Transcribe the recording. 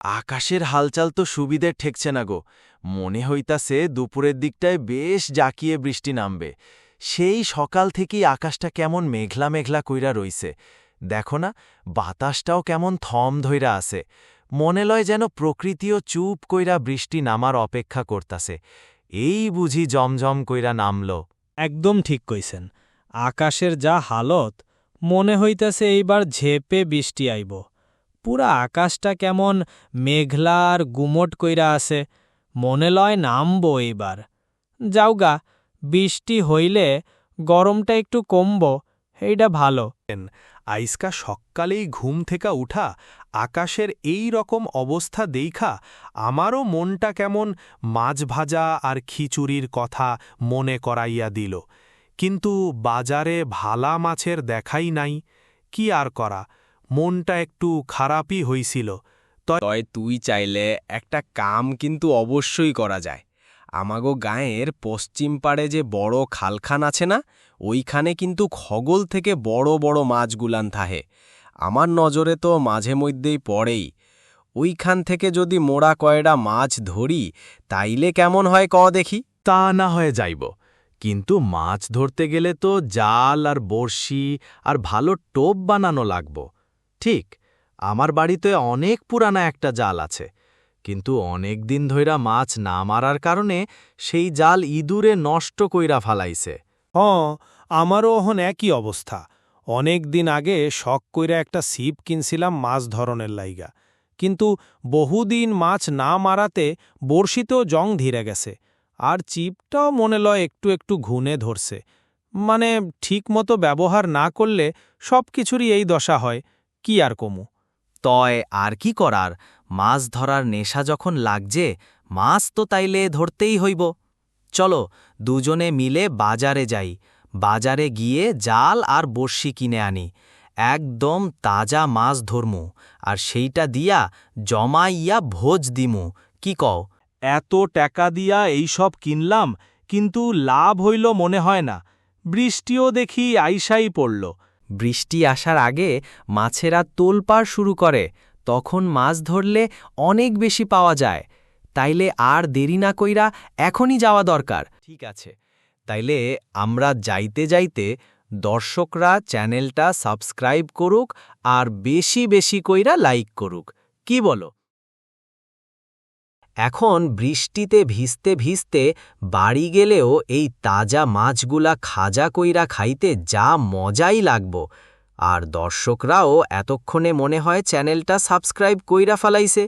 আকাশের হালচাল তো সুবিধে ঠেকছে না গো। মনে হইতাছে দুপুরের দিকটায় বেশ জাকিয়ে বৃষ্টি নামবে। সেই সকাল থেকেই আকাশটা কেমন মেঘলা মেঘলা কইরা রইছে। দেখো না, বাতাসটাও কেমন থম ধইরা আছে। মনে লয় যেন প্রকৃতিও চুপ কইরা বৃষ্টি নামার অপেক্ষা করতাছে। এই বুঝি জমজম কইরা নামল। একদম ঠিক কইছেন। আকাশের যা হালত, মনে হইতাছে এইবার ঝেপে বৃষ্টি আইব। পুরা আকাশটা কেমন মেঘলা আর গুমট কইরা আছে। মনে লয় নামব এইবার। যাওগা, বৃষ্টি হইলে গরমটা একটু কমব এইটা ভালো। আইসকা সকালেই ঘুম থেকে উঠা, আকাশের এই রকম অবস্থা দেইখা, আমারও মনটা কেমন মাছ ভাজা আর খিচুড়ির কথা মনে করাইয়া দিল। কিন্তু বাজারে ভালা মাছের দেখাই নাই, কি আর করা? মনটা একটু খারাপই হইছিল। তয় তুই চাইলে একটা কাম কিন্তু অবশ্যই করা যায়। আমাগো গাঁয়ের পশ্চিম পাড়ে যে বড় খালখান আছে না ওইখানে কিন্তু খগল থেকে বড় বড় মাছগুলান থাহে। আমার নজরে তো মাঝে মধ্যেই পড়েই। ওইখান থেকে যদি মোড়া কয়ডা মাছ ধরি তাইলে কেমন হয় ক দেখি? তা না হয়ে যাইব। কিন্তু মাছ ধরতে গেলে তো জাল আর বড়শি আর ভালো টোপ বানানো লাগব। ঠিক, আমার বাড়িতে অনেক পুরানা একটা জাল আছে, কিন্তু অনেক দিন ধইরা মাছ না মারার কারণে সেই জাল ইঁদুরে নষ্ট কইরা ফালাইছে। হ আমারও ওহন একই অবস্থা। অনেক দিন আগে শখ কইরা একটা সিপ কিনছিলাম মাছ ধরনের লাইগা, কিন্তু বহুদিন মাছ না মারাতে বড়শিতেও জং ধীরে গেছে, আর চিপটাও মনে লয় একটু একটু ঘুনে ধরছে। মানে ঠিকমতো ব্যবহার না করলে সব কিছুরই এই দশা হয়। কি আর কমু? তয় আর কি করার? মাছ ধরার নেশা যখন লাগজে মাছ তো তাইলে ধরতেই হইব। চলো, দুজনে মিলে বাজারে যাই। বাজারে গিয়ে জাল আর বর্ষি কিনে আনি। একদম তাজা মাছ ধরমু, আর সেইটা দিয়া জমাইয়া ভোজ দিমু। কি কও? এত টাকা দিয়া এই সব কিনলাম, কিন্তু লাভ হইল মনে হয় না। বৃষ্টিও দেখি আইসাই পড়ল। বৃষ্টি আসার আগে মাছেরা তোলপাড় শুরু করে, তখন মাছ ধরলে অনেক বেশি পাওয়া যায়। তাইলে আর দেরি না কইরা এখনই যাওয়া দরকার। ঠিক আছে। তাইলে আমরা যাইতে যাইতে দর্শকরা চ্যানেলটা সাবস্ক্রাইব করুক আর বেশি বেশি কইরা লাইক করুক। কি বলো? এখন বৃষ্টিতে ভিজতে ভিজতে বাড়ি গেলেও এই তাজা মাছগুলা খাজা কইরা খাইতে যা মজাই লাগব। আর দর্শকরাও এতক্ষণে মনে হয় চ্যানেলটা সাবস্ক্রাইব কইরা ফালাইছে।